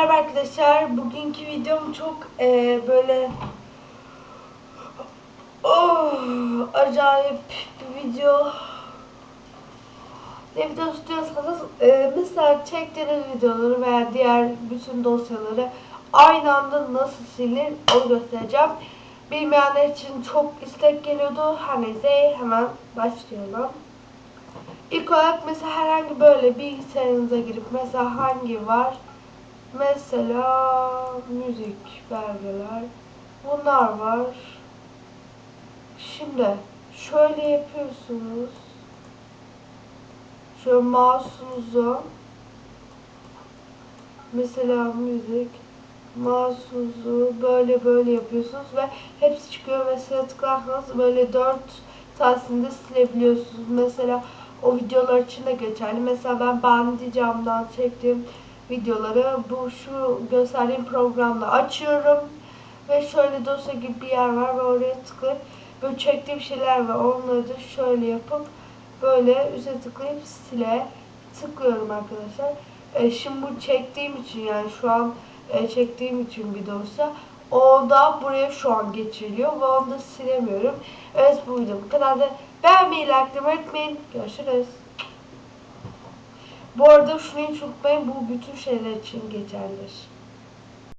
merhaba arkadaşlar. Bugünkü videom çok eee, böyle oh, acayip bir video. Ne video istiyorsanız eee, mesela çektiğiniz videoları veya diğer bütün dosyaları aynı anda nasıl silir onu göstereceğim. Bilmeyenler için çok istek geliyordu. Her neyse hemen başlayalım. İlk olarak mesela herhangi böyle bilgisayarınıza girip mesela hangi var? Mesela müzik belgeler. Bunlar var. Şimdi şöyle yapıyorsunuz. Şöyle mouse'unuzu mesela müzik mouse'unuzu böyle böyle yapıyorsunuz ve hepsi çıkıyor. Mesela tıklarsanız böyle dört tanesini silebiliyorsunuz. Mesela o videolar için de geçerli. Mesela ben Bandi camdan çektiğim videoları bu şu gösterdiğim programla açıyorum. Ve şöyle dosya gibi bir yer var ve oraya tıklayıp böyle çektiğim şeyler var. Onları da şöyle yapıp böyle üzerine tıklayıp sile tıklıyorum arkadaşlar. E, şimdi bu çektiğim için yani şu an e, çektiğim için bir dosya. O da buraya şu an geçiriliyor ve onu da silemiyorum. Evet bu video bu kadar da beğenmeyi, like unutmayın. Görüşürüz. Bu arada şunu unutmayın bu bütün şeyler için geçerlidir.